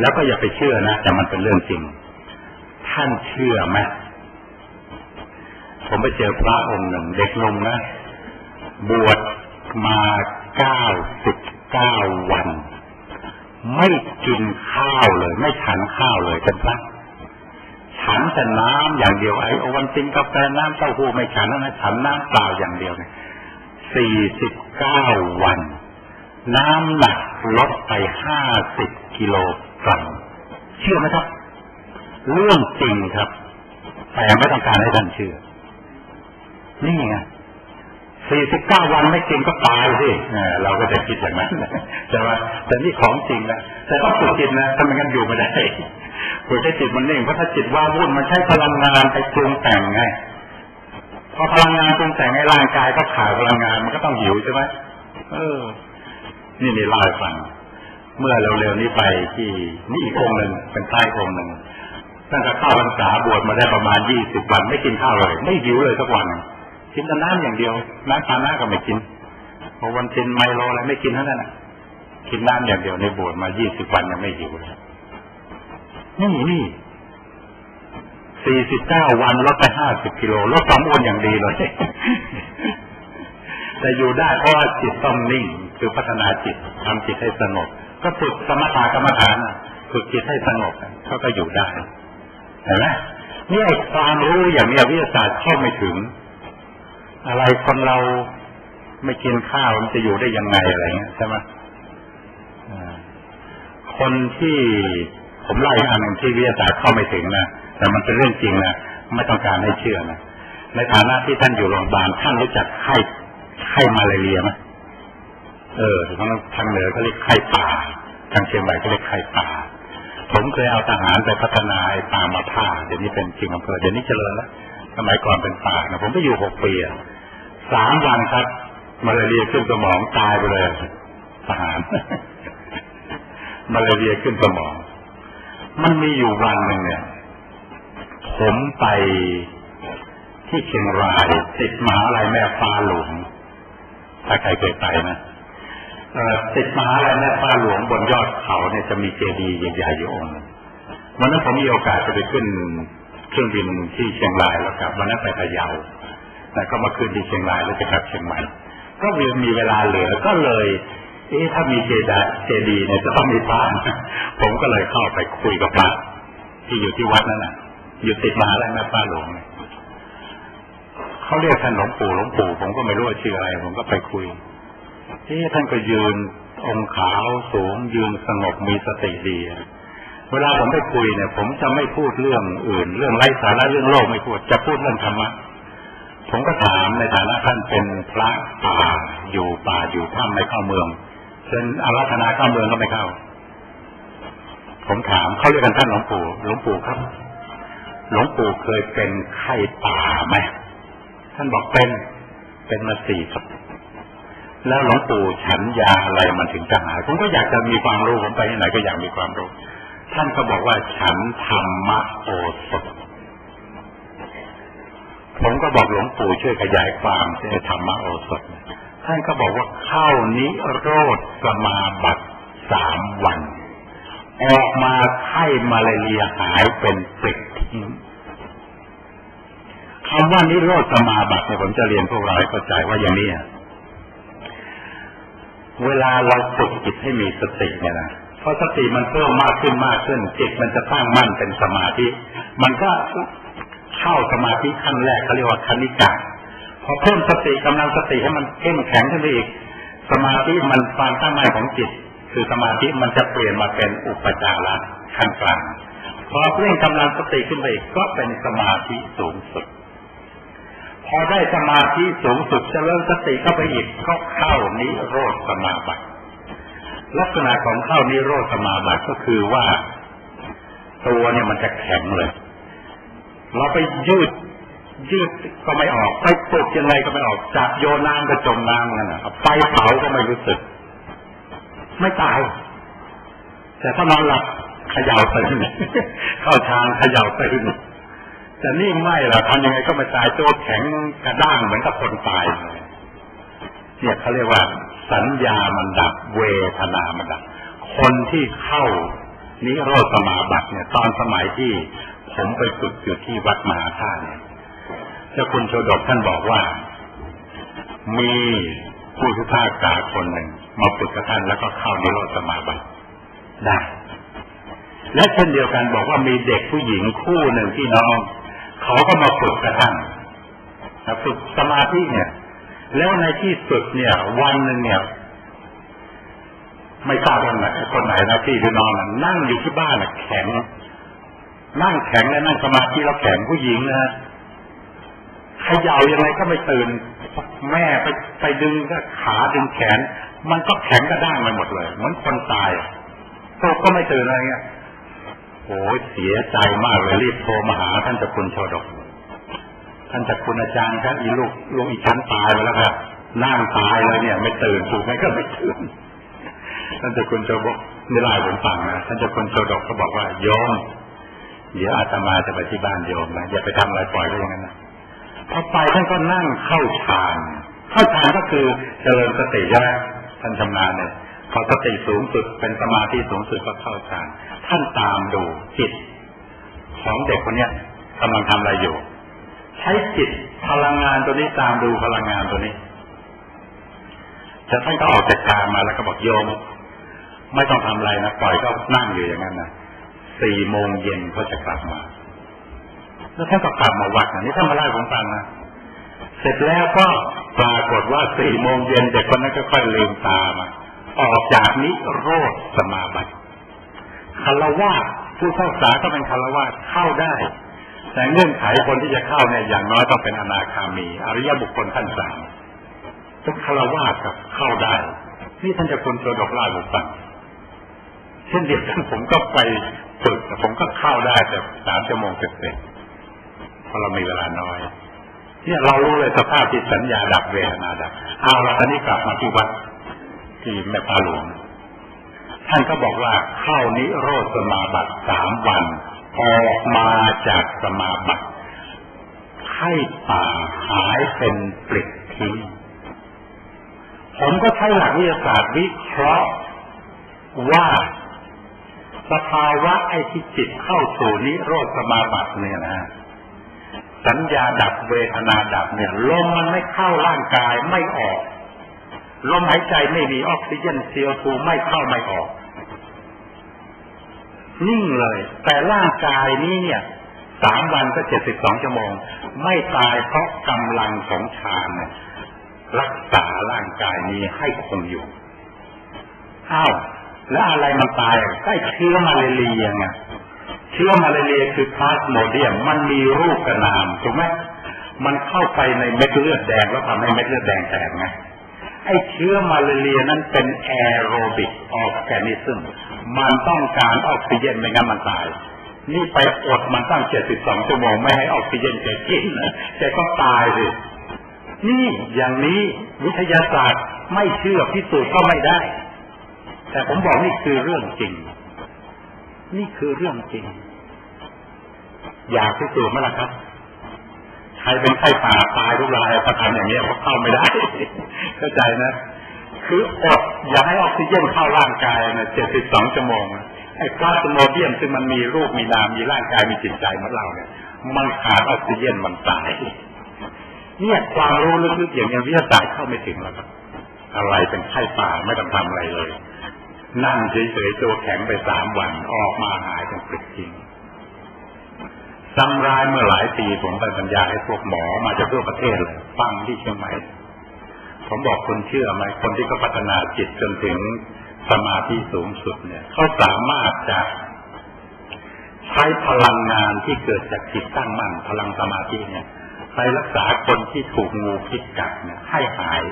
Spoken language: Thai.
แล้วก็อย่าไปเชื่อนะ แต่มันเป็นเรื่องจริง ท่านเชื่อไหมผมไปเจอพระองค์หนึ่งเด็กลงนะ บวชมาเก้าสิบเก้าวัน ไม่กินข้าวเลย ไม่ฉันข้าวเลยเป็นพระฉันแต่น้ำอย่างเดียวไอ้โอวันตินกาแฟน้ำเต้าหู้ไม่ฉันนะฉันน้ำเปล่าอย่างเดียวเนี่ยสี่สิบเก้าวัน น้ำหนักลดไปห้าสิบกิโล กรัมเชื่อไหมครับ เรื่องจริงครับแต่ไม่ต้องการให้ท่านเชื่อ นี่ไงสี่สิบเก้าวันไม่จริงก็ตายสิเราก็จะคิดอย่างนั้นใช่ไหมแต่นี่ของจริงนะแต่ต้องฝึกจิตนะถ้าไม่งั้นอยู่ไม่ได้ฝึกให้จิตมันนิ่งเพราะถ้าจิตว่าวุ่นมันใช้พลังงานไปปรุงแต่งไงพอพลังงานปรุงแต่งให้ร่างกายก็ขาดพลังงานมันก็ต้องหิวใช่ไหมเออ นี่นี่เล่าให้ฟัง เมื่อเร็วๆนี้ไปที่นี่อีกองหนึ่งเป็นใต้องหนึ่งตั้งแต่เข้าพรรษาบวชมาได้ประมาณยี่สิบวันไม่กินข้าวเลย ไม่หิวเลยสักวันกินแต่น้ำอย่างเดียวน้ำปาน้าก็ไม่กินพอวันเพ็นไมโลอะไรไม่กินเท่านั้นนะกินน้ำอย่างเดียวในบวชมายี่สิบวันยังไม่หิวเลยนี่นี่สี่สิบเก้าวันลดไปห้าสิบกิโลลดความอ้วนอย่างดีเลยแต่อยู่ได้เพราะว่าจิตต้องนิ่ง คือพัฒนาจิตทำจิตให้สงบ ก็ฝึกสมถะกรรมฐานฝึกจิตให้สงบเขาก็อยู่ได้เห็นไหมนี่ไอ้ความรู้อย่างนี้วิทยาศาสตร์เข้าไม่ถึง อะไรคนเราไม่กินข้าวมันจะอยู่ได้ยังไงอะไรเงี้ยใช่ไหมคนที่ผมไล่อันหนึ่งที่วิทยาศาสตร์เข้าไม่ถึงนะแต่มันเป็นเรื่องจริงนะไม่ต้องการให้เชื่อนะในฐานะที่ท่านอยู่โรงพยาบาลท่านรู้จักไข้ไข้มาลาเรียไหม เออทางทางเหนือเขาเรียกไข้ป่า ทางเชียงใหม่เขาเรียกไข้ป่า ผมเคยเอาทหารไปพัฒนาไอ้ป่ามาผ้าเดี๋ยวนี้เป็นจริงอำเภอเดี๋ยวนี้เจริญแล้วสมัยก่อนเป็นป่านะผมไปอยู่หกปีสามวันครับมาลาเรียขึ้นสมองตายไปเลยทหารมาลาเรียขึ้นสมอง มันมีอยู่วันหนึ่งเนี่ย ผมไปที่เชียงรายติดมหาลัยแม่ฟ้าหลวงถ้าใครเคยไปนะ ติดมหาลัยแม่ฟ้าหลวงบนยอดเขาเนี่ยจะมีเจดีย์ใหญ่ๆอยู่องค์วันนั้นผมมีโอกาสจะไปขึ้นเครื่องบินที่เชียงรายแล้วกลับวันนั้นไปพะเยาแต่ก็มาขึ้นที่เชียงรายแล้วจะกลับเชียงใหม่ก็มีมีเวลาเหลือก็เลย เอ๊ะถ้ามีเจดาเจดีเนี่ยจะต้องมีพระผมก็เลยเข้าไปคุยกับพระที่อยู่ที่วัดนั่นน่ะ อยู่ติดมหาลัยแม่ฟ้าหลวงเขาเรียกท่านหลวงปู่หลวงปู่ผมก็ไม่รู้ว่าชื่ออะไร ผมก็ไปคุย ที่ท่านก็ยืนองขาวสูงยืนสงบมีสติดี เวลาผมไปคุยเนี่ย ผมจะไม่พูดเรื่องอื่น เรื่องไร้สาระเรื่องโลกไม่พูดจะพูดเรื่องธรรมะผมก็ถามในฐานะท่านเป็นพระป่าอยู่ป่าอยู่ถ้ำไม่เข้าเมืองเช่นอาราธนาเข้าเมืองก็ไม่เข้า ผมถามเขาเรียกกันท่านหลวงปู่หลวงปู่ครับหลวงปู่เคยเป็นไข้ป่าไหมท่านบอกเป็นเป็นมาสี่สัป แล้วหลวงปู่ฉันยาอะไรมันถึงจะหายผมก็อยากจะมีความรู้ผมไปที่ไหนก็อยากมีความรู้ ท่านก็บอกว่าฉันธรรมโอสถผมก็บอกหลวงปู่ช่วยขยายความในธรรมโอสถ ท่านก็บอกว่าเข้านิโรธสมาบัติสามวัน ออกมาไข้มาลาเรียหายเป็นปริกทิ้งคำว่านิโรธสมาบัติเนี่ยผมจะเรียนพวกเราให้เข้าใจว่าอย่างนี้ เวลาเราฝึกจิตให้มีสติเนี่ยนะพอสติมันเพิ่มมากขึ้นมากขึ้นจิตมันจะตั้งมั่นเป็นสมาธิ มันก็เข้าสมาธิขั้นแรกเขาเรียกว่าคณิกาพอเพิ่มสติกำลังสติให้มันเข้มแข็งขึ้นไปอีก สมาธิมันความตั้งมั่นของจิต คือสมาธิมันจะเปลี่ยนมาเป็นอุปจาระขั้นกลางพอเร่งกำลังสติขึ้นไปอีกก็เป็นสมาธิสูงสุด พอได้สมาธิสูงสุดจะเริ่มสติเข้าไปอีกก็เข้านิโรธสมาบัติลักษณะของเข้านิโรธสมาบัติก็คือว่า ตัวเนี่ยมันจะแข็งเลย เราไปยืด ยืดก็ไม่ออก ไปปลุกยังไงก็ไม่ออกจับโยนน้ำก็จมน้ำนั่นแหละไฟเผาก็ไม่รู้สึก ไม่ตาย แต่ถ้านอนหลับเขย่าตื่นเข้าทางเขย่าตื่น แต่นี่ไม่ละทำยังไงก็ไม่ตายตัวแข็งกระด้างเหมือนกับคนตาย เนี่ยเขาเรียกว่า สัญญามันดับ เวทนามันดับ คนที่เข้านิโรธสมาบัติเนี่ย ตอนสมัยที่ผมไปฝึกอยู่ที่วัดมหาธาตุเนี่ยเจ้าคุณโชดกท่านบอกว่า มีผู้พิพากษาคนหนึ่งมาฝึกกับท่านแล้วก็เข้านิโรธสมาบัติได้และเช่นเดียวกันบอกว่ามีเด็กผู้หญิงคู่หนึ่งที่น้อง เขาก็มาฝึกกับท่านนะฝึกสมาธิเนี่ย แล้วในที่สุดเนี่ย วันหนึ่งเนี่ย ไม่ทราบคนไหนคนไหนนะพี่หรือน้อนนั่งอยู่ที่บ้านแข็ง นั่งแข็งและนั่งสมาธิแล้วแข็งผู้หญิงนะขย่ายังไงก็ไม่ตื่น แม่ไปไปดึงก็ขาดึงแขน มันก็แข็งกระด้างไปหมดเลยเหมือนคนตายตกก็ไม่ตื่นอะไรเงี้ย โอ้เสียใจมากเลยรีบโทรมาหาท่านเจ้าคุณโชดก ท่านเจ้าคุณอาจารย์ครับอีลูกลูกอีชั้นตายไปแล้วครับนั่งตายเลยเนี่ย ไม่ตื่นถูกไหมก็ไม่ตื่นท่านเจ้าคุณโชดกนี่ลายผมฟังนะท่านเจ้าคุณโชดกเขาบอกว่าโยมเดี๋ยวอาตมาจะไปที่บ้านโยมนะอย่าไปทำอะไรปล่อยไว้อย่างนั้นนะพอไปท่านก็นั่งเข้าฌานเข้าฌานก็คือเจริญสติใช่ไหมท่านชำนาญเนี่ย พอสติสูงสุดเป็นสมาธิสูงสุดก็เข้าฌานท่านตามดูจิต ของเด็กคนเนี้ยกำลังทำอะไรอยู่ ใช้จิตพลังงานตัวนี้ตามดูพลังงานตัวนี้แต่ท่านก็ออกจากฌานมาแล้วก็บอกโยม ไม่ต้องทำอะไรนะปล่อยก็นั่งอยู่อย่างนั้นนะสี่โมงเย็นเขาจะกลับมา แล้วท่านก็กลับมาวัดนะนี่ท่านมาเล่าให้ผมฟังนะเสร็จแล้วก็ปรากฏว่าสี่โมงเย็นเด็กคนนั้นก็ค่อยลืมตามา ออกจากนิโรธสมาบัติคารวะผู้เข้าสาก็เป็นคารวะเข้าได้ แต่เงื่อนไขคนที่จะเข้าเนี่ยอย่างน้อยต้องเป็นอนาคามี อริยบุคคลขั้นสามต้องคารวะกับเข้าได้ นี่ท่านจะคุณโจดอกล่าผมฟังเช่นเดียวกันผมก็ไปฝึกผมก็เข้าได้แต่สามชั่วโมงเสร็จเพราะเรามีเวลาน้อยเนี่ยเรารู้เลยสภาพที่สัญญาดับเวทนาดับ เอาละตอนนี้กลับมาที่วัด ที่แม่ปลาหลวง ท่านก็บอกว่าเข้านิโรธสมาบัติสามวันออกมาจากสมาบัติไข้ป่าหายเป็นปลิดทิ้งผมก็ใช้หลักวิทยาศาสตร์วิเคราะห์ว่าสภาวะไอ้ที่จิตเข้าสู่นิโรธสมาบัติเนี่ยนะสัญญาดับเวทนาดับเนี่ยลมมันไม่เข้าร่างกายไม่ออก ลมหายใจไม่มีออกซิเจนเซียฟูไม่เข้าไม่ออก นิ่งเลย แต่ร่างกายนี้เนี่ยสามวันก็เจ็ดสิบสองชั่วโมง ไม่ตายเพราะกำลังของฌานรักษาร่างกายนี้ให้คงอยู่อ้าวแล้วอะไรมันตายใกล้เชื้อมาเลเรียไงเชื้อมาเลเรียคือพลาสโมเดียม มันมีรูปกระนามถูกไหมมันเข้าไปในเม็ดเลือดแดงแล้วทำให้เม็ดเลือดแดงแตกไง ไอ้เชื้อมาเลเรียนั้นเป็นแอโรบิกออร์แกนิซึมมันต้องการออกซิเจนไม่งั้นมันตาย นี่ไปอดมันตั้งเจ็ดสิบสองชั่วโมงไม่ให้ออกซิเจนแกกินแกก็ตายสินี่อย่างนี้วิทยาศาสตร์ไม่เชื่อพิสูจน์ก็ไม่ได้ แต่ผมบอกนี่คือเรื่องจริง นี่คือเรื่องจริง อยากพิสูจน์ไหมล่ะครับ ครเป็นไข้ป่าตายทุกรายประทานอย่างนี้เพราเข้าไม่ได้เข้าใจนะ คืออดอย่าให้ออกซิเจนเข้าร่างกายนะเจ็ดสิบสองชั่วโมงไอ้พลาสโมเดียมซึ่งมันมีรูปมีนามมีร่างกายมีจิตใจมือนเราเนี่ยมันขาดออกซิเจนมันตายเนี่ยความรู้ลึกๆอย่างนี้วิทยาศาสตร์เข้าไม่ถึงแล้วครับ อะไรเป็นไข้ป่าไม่ต้องทำอะไรเลย นั่งเฉยๆตัวแข็งไปสามวันออกมาหายเป็นปลิดทิ้ง ซ้ำร้ายเมื่อหลายปีผมไปบรรยายให้พวกหมอมาจากทั่วประเทศเลยฟังที่เชียงใหม่ผมบอกคุณเชื่อไหมคนที่เขาพัฒนาจิตจนถึงสมาธิสูงสุดเนี่ยเขาสามารถจะใช้พลังงานที่เกิดจากจิตตั้งมั่นพลังสมาธิเนี่ยไปรักษาคนที่ถูกงูพิษกัดเนี่ยให้หาย